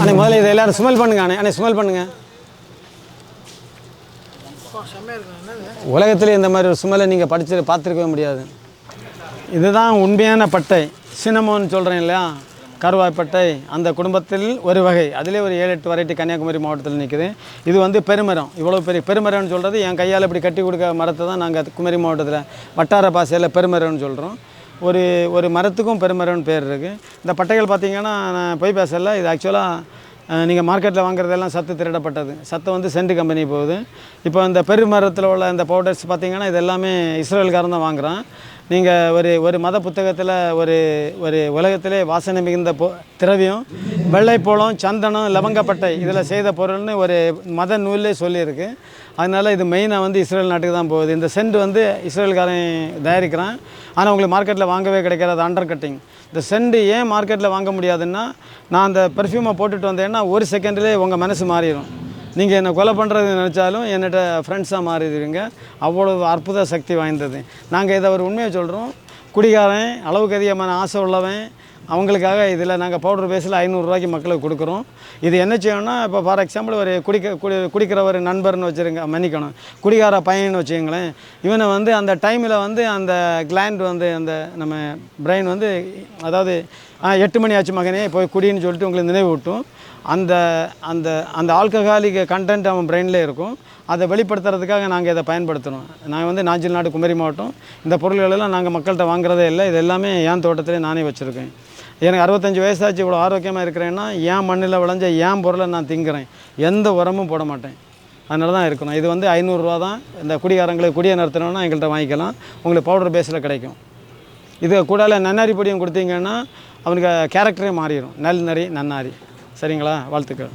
அண்ணே முதல்ல இதை எல்லாரும் ஸ்மெல் பண்ணுங்க அண்ணே. அண்ணே ஸ்மெல் பண்ணுங்க. உலகத்தில் இந்த மாதிரி ஒரு ஸ்மெல்லை நீங்கள் படிச்சு பார்த்துருக்கவே முடியாது. இதுதான் உண்மையான பட்டை. சினமோன்னு சொல்கிறேன் இல்லையா? கருவாய்ப்பட்டை அந்த குடும்பத்தில் ஒரு வகை. அதிலே ஒரு ஏழு எட்டு வெரைட்டி கன்னியாகுமரி மாவட்டத்தில் நிற்குது இது வந்து பெருமரம். இவ்வளோ பெரிய பெருமரம்னு சொல்கிறது என் கையால் இப்படி கட்டி கொடுக்க மரத்தை தான் நாங்கள் குமரி மாவட்டத்தில் வட்டார பாசையில் பெருமரம்னு சொல்கிறோம் ஒரு ஒரு மரத்துக்கும் பெருமரம்னு பேர் இருக்குது இந்த பட்டைகள் பார்த்தீங்கன்னா நான் போய் பேசல. இது ஆக்சுவலாக நீங்கள் மார்க்கெட்டில் வாங்குறதெல்லாம் சத்து திருடப்பட்டது. சத்து வந்து சென்ட் கம்பெனி போகுது. இப்போ இந்த பெருமரத்தில் உள்ள இந்த பவுடர்ஸ் பார்த்தீங்கன்னா இது எல்லாமே இஸ்ரேல்காரன் தான் வாங்குகிறான் நீங்கள் ஒரு ஒரு மத புத்தகத்தில் ஒரு ஒரு உலகத்திலே வாசனை மிகுந்த பொ திரவியம் வெள்ளைப்போளம் சந்தனம் லவங்கப்பட்டை இதில் செய்த பொருள்னு ஒரு மத நூல்லே சொல்லியிருக்கு. அதனால் இது மெயினாக வந்து இஸ்ரேல் நாட்டுக்கு தான் போகுது. இந்த சென்ட் வந்து இஸ்ரேல்காரன் தயாரிக்கிறான். ஆனால் உங்களுக்கு மார்க்கெட்டில் வாங்கவே கிடைக்காது அண்டர் கட்டிங் இந்த சென்ட் ஏன் மார்க்கெட்டில் வாங்க முடியாதுன்னா நான் அந்த பெர்ஃப்யூமை போட்டுட்டு வந்தேன்னா ஒரு செகண்ட்லேயே உங்கள் மனசு மாறிடும் நீங்கள் என்னை கொலை பண்ணுறது நினச்சாலும் என்னட்ட ஃப்ரெண்ட்ஸாக மாறிடுவீங்க. அவ்வளோ அற்புத சக்தி வாய்ந்தது. நாங்கள் இதை ஒரு உண்மையை சொல்கிறோம் குடிகாரன் அளவுக்கு அதிகமான ஆசை உள்ளவன். அவங்களுக்காக இதில் நாங்கள் பவுடர் பேஸில் ஐநூறுரூவாய்க்கு மக்களுக்கு கொடுக்குறோம். இது என்ன செய்யணும்னா இப்போ ஃபார் எக்ஸாம்பிள் ஒரு குடிக்க குடி குடிக்கிற ஒரு நண்பர்னு வச்சுருங்க மன்னிக்கணும். குடிகார பையன் வச்சுங்களேன் இவனை வந்து அந்த டைமில் வந்து அந்த கிளாண்ட் வந்து அந்த நம்ம பிரெயின் வந்து அதாவது எட்டு மணி ஆச்சு மகனே போய் குடின்னு சொல்லிட்டு உங்களுக்கு நினைவூட்டும். அந்த அந்த அந்த ஆல்கஹாலிக் கண்டென்ட் அவன் பிரெயினில் இருக்கும். அதை வெளிப்படுத்துறதுக்காக நாங்கள் இதை பயன்படுத்துகிறோம் நான் வந்து நாஞ்சில் நாடு குமரி மாவட்டம். இந்த பொருள்களெல்லாம் நாங்கள் மக்கள்கிட்ட வாங்குறதே இல்லை. இது எல்லாமே என் தோட்டத்திலே நானே வச்சுருக்கேன். எனக்கு அறுபத்தஞ்சு வயசாச்சு இவ்வளோ ஆரோக்கியமாக இருக்கிறேன்னா என் மண்ணில் விளைஞ்ச என் பொருளை நான் திங்குறேன். எந்த உரமும் போட மாட்டேன். அதனால தான் இருக்கணும். இது வந்து ஐநூறுரூவா தான். இந்த குடிகாரங்களுக்கு குடியை நிறுத்தணும்னா எங்கள்கிட்ட வாங்கிக்கலாம். உங்களுக்கு பவுடர் பேஸில் கிடைக்கும். இது கூடால நன்னாரி பொடியும் கொடுத்தீங்கன்னா அவனுக்கு கேரக்டரே மாறிடும் நல் நரி நன்னாரி. சரிங்களா? வாழ்த்துக்கள்.